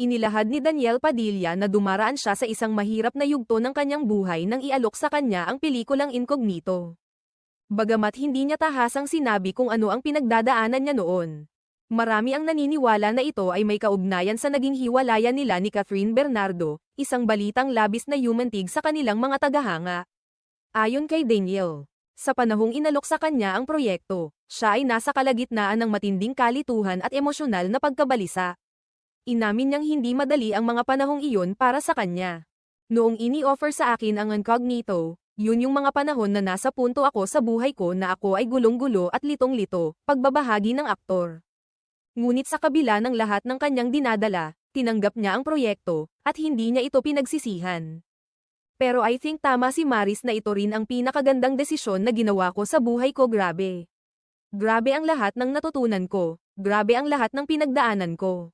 Inilahad ni Daniel Padilla na dumaraan siya sa isang mahirap na yugto ng kanyang buhay nang ialok sa kanya ang pelikulang Incognito. Bagamat hindi niya tahasang sinabi kung ano ang pinagdadaanan niya noon. Marami ang naniniwala na ito ay may kaugnayan sa naging hiwalayan nila ni Catherine Bernardo, isang balitang labis na yumantig sa kanilang mga tagahanga. Ayon kay Daniel, sa panahong inalok sa kanya ang proyekto, siya ay nasa kalagitnaan ng matinding kalituhan at emosyonal na pagkabalisa. Inamin niyang hindi madali ang mga panahong iyon para sa kanya. Noong ini-offer sa akin ang incognito, yun yung mga panahon na nasa punto ako sa buhay ko na ako ay gulong-gulo at litong-lito, pagbabahagi ng aktor. Ngunit sa kabila ng lahat ng kanyang dinadala, tinanggap niya ang proyekto, at hindi niya ito pinagsisihan. Pero I think tama si Maris na ito rin ang pinakagandang desisyon na ginawa ko sa buhay ko grabe. Grabe ang lahat ng natutunan ko, grabe ang lahat ng pinagdaanan ko.